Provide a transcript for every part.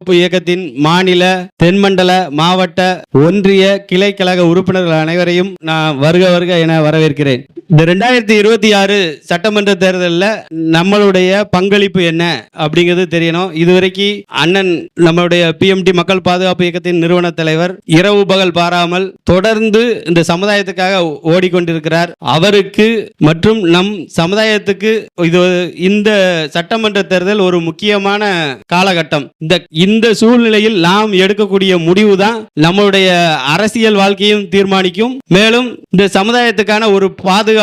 இயக்கத்தின் மாநில தென்மண்டல மாவட்ட ஒன்றிய கிளை கழக உறுப்பினர்கள் அனைவரையும் நான் வருக வருக என வரவேற்கிறேன். இந்த ரெண்டாயிரத்தி இருபத்தி ஆறு சட்டமன்ற தேர்தலில் நம்மளுடைய பங்களிப்பு என்ன அப்படிங்கிறது தெரியணும். இதுவரைக்கும் அண்ணன் நம்மளுடைய பிஎம்டி மக்கள் பாதுகாப்பு இயக்கத்தின் நிறுவன தலைவர் இரவு பகல் பாராமல் தொடர்ந்து இந்த சமுதாயத்துக்காக ஓடிக்கொண்டிருக்கிறார். அவருக்கு மற்றும் நம் சமுதாயத்துக்கு இது இந்த சட்டமன்ற தேர்தல் ஒரு முக்கியமான காலகட்டம். இந்த இந்த சூழ்நிலையில் நாம் எடுக்கக்கூடிய முடிவு தான் நம்மளுடைய அரசியல் வாழ்க்கையும் தீர்மானிக்கும். மேலும் இந்த சமுதாயத்துக்கான ஒரு பாதுகாப்பு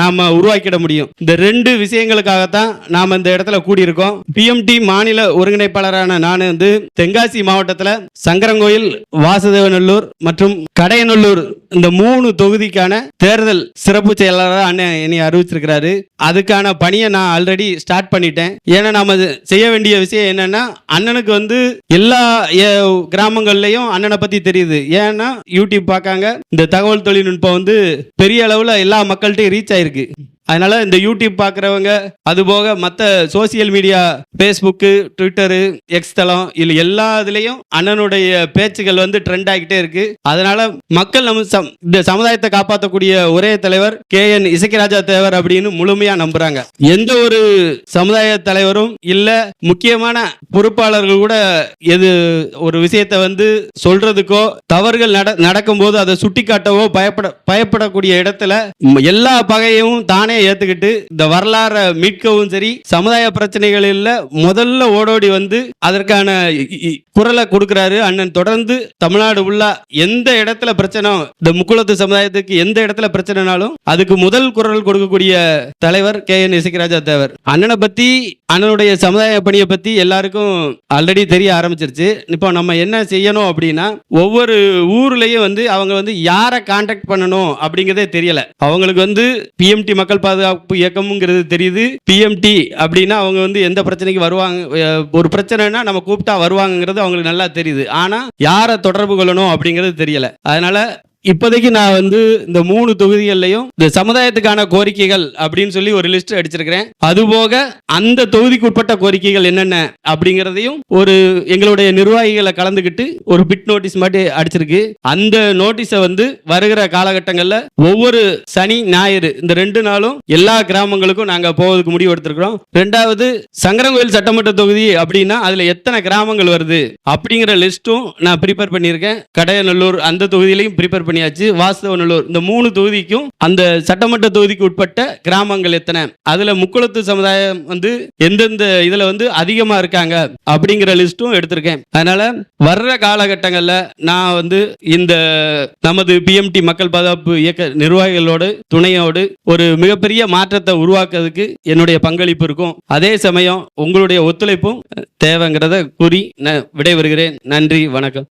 நாம உருவாக்கிட முடியும். இந்த ரெண்டு விஷயங்களுக்காகத்தான் நாம இந்த இடத்துல கூடியிருக்கோம். பிஎம்டி மாநில ஒருங்கிணைப்பாளரான நான் வந்து தென்காசி மாவட்டத்தில் சங்கரங்கோயில் வாசுதேவநல்லூர் மற்றும் கடையநல்லூர் இந்த மூணு தொகுதிக்கான தேர்தல் சிறப்பு செயலாளராக அண்ணன் என்னை அறிவிச்சிருக்கிறாரு. அதுக்கான பணியை நான் ஆல்ரெடி ஸ்டார்ட் பண்ணிட்டேன். ஏன்னா நாம செய்ய வேண்டிய விஷயம் என்னன்னா அண்ணனுக்கு வந்து எல்லா எ- கிராமங்கள்லயும் அண்ணனை பத்தி தெரியுது. ஏன்னா யூடியூப் பார்க்காங்க. இந்த தகவல் தொழில்நுட்பம் வந்து பெரிய அளவுல எல்லா மக்கள்கிட்டையும் ரீச் ஆயிருக்கு. அதனால இந்த யூடியூப் பார்க்குறவங்க அதுபோக மற்ற social media Facebook Twitter X தளம் இல்லை எல்லா இதுலேயும் அண்ணனுடைய பேச்சுகள் வந்து ட்ரெண்ட் ஆகிட்டே இருக்கு. அதனால மக்கள் நம்ம சம்- இந்த சமுதாயத்தை காப்பாற்றக்கூடிய ஒரே தலைவர் கே என் இசக்கிராஜா தேவர் அப்படின்னு முழுமையா நம்புறாங்க. எந்த ஒரு சமுதாய தலைவரும் இல்ல முக்கியமான பொறுப்பாளர்கள் கூட எது ஒரு விஷயத்தை வந்து சொல்றதுக்கோ தவறுகள் நட நடக்கும்போது அதை சுட்டி காட்டவோ பயப்பட பயப்படக்கூடிய இடத்துல எல்லா பகையும் தானே ஏத்துக்கிட்டு இந்த வரலாறை மீட்கவும் சரி சமுதாய பிரச்சனைகளில் முதல்ல ஓடோடி வந்து அதற்கான குரலை கொடுக்கிறாரு. அண்ணன் தொடர்ந்து தமிழ்நாடு உள்ள எந்த இடத்துல பிரச்சனை இந்த முக்குளத்து சமுதாயத்துக்கு எந்த இடத்துல பிரச்சனைனாலும் அதுக்கு முதல் குரல் கொடுக்கக்கூடிய தலைவர் கே என் இசைக்கராஜா தேவர். அண்ணனை பத்தி அண்ணனுடைய சமுதாய பணியை பத்தி எல்லாருக்கும் ஆல்ரெடி தெரிய ஆரம்பிச்சிருச்சு. இப்போ நம்ம என்ன செய்யணும் அப்படின்னா ஒவ்வொரு ஊர்லயும் வந்து அவங்க வந்து யாரை காண்டாக்ட் பண்ணணும் அப்படிங்கிறதே தெரியல. அவங்களுக்கு வந்து பிஎம்டி மக்கள் பாதுகாப்பு இயக்கம்ங்கிறது தெரியுது. பிஎம்டி அப்படின்னா அவங்க வந்து எந்த பிரச்சனைக்கு வருவாங்க ஒரு பிரச்சனைனா நம்ம கூப்பிட்டா வருவாங்கங்கிறது அவங்களுக்கு நல்லா தெரியுது. ஆனா யாரை தொடர்பு கொள்ளணும் அப்படிங்கிறது தெரியல. அதனால இப்போதைக்கு நான் வந்து இந்த மூணு தொகுதிகள்லையும் இந்த சமுதாயத்துக்கான கோரிக்கைகள் அப்படின்னு சொல்லி ஒரு லிஸ்ட் அடிச்சிருக்கிறேன். அதுபோக அந்த தொகுதிக்கு உட்பட்ட கோரிக்கைகள் என்னென்ன அப்படிங்கிறதையும் ஒரு எங்களுடைய நிர்வாகிகளை கலந்துக்கிட்டு ஒரு பிட் நோட்டீஸ் மாதிரி அடிச்சிருக்கு. அந்த நோட்டீஸை வந்து வருகிற காலகட்டங்களில் ஒவ்வொரு சனி ஞாயிறு இந்த ரெண்டு நாளும் எல்லா கிராமங்களுக்கும் நாங்கள் போவதுக்கு முடிவு எடுத்திருக்கிறோம். ரெண்டாவது சங்கரங்கோயில் சட்டமன்ற தொகுதி அப்படின்னா அதில் எத்தனை கிராமங்கள் வருது அப்படிங்கிற லிஸ்ட்டும் நான் ப்ரிப்பேர் பண்ணியிருக்கேன். கடையநல்லூர் அந்த தொகுதியிலையும் ப்ரிப்பேர் பண்ணி பண்ணியாச்சு. வாஸ்தவநல்லூர் இந்த மூணு தொகுதிக்கும் அந்த சட்டமன்ற தொகுதிக்கு உட்பட்ட கிராமங்கள் எத்தனை? அதுல முக்குளத்து சமுதாயம் வந்து எந்தெந்த இதுல வந்து அதிகமா இருக்காங்க அப்படிங்கிற லிஸ்ட்டும் எடுத்திருக்கேன். அதனால வர்ற காலகட்டங்கள்ல நான் வந்து இந்த நமது பிஎம்டி மக்கள் பாதுகாப்பு இயக்க நிர்வாகிகளோடு துணையோடு ஒரு மிகப்பெரிய மாற்றத்தை உருவாக்குறதுக்கு என்னுடைய பங்களிப்பு இருக்கும். அதே சமயம் உங்களுடைய ஒத்துழைப்பும் தேவைங்கிறத கூறி நான் விடைபெறுகிறேன். நன்றி வணக்கம்.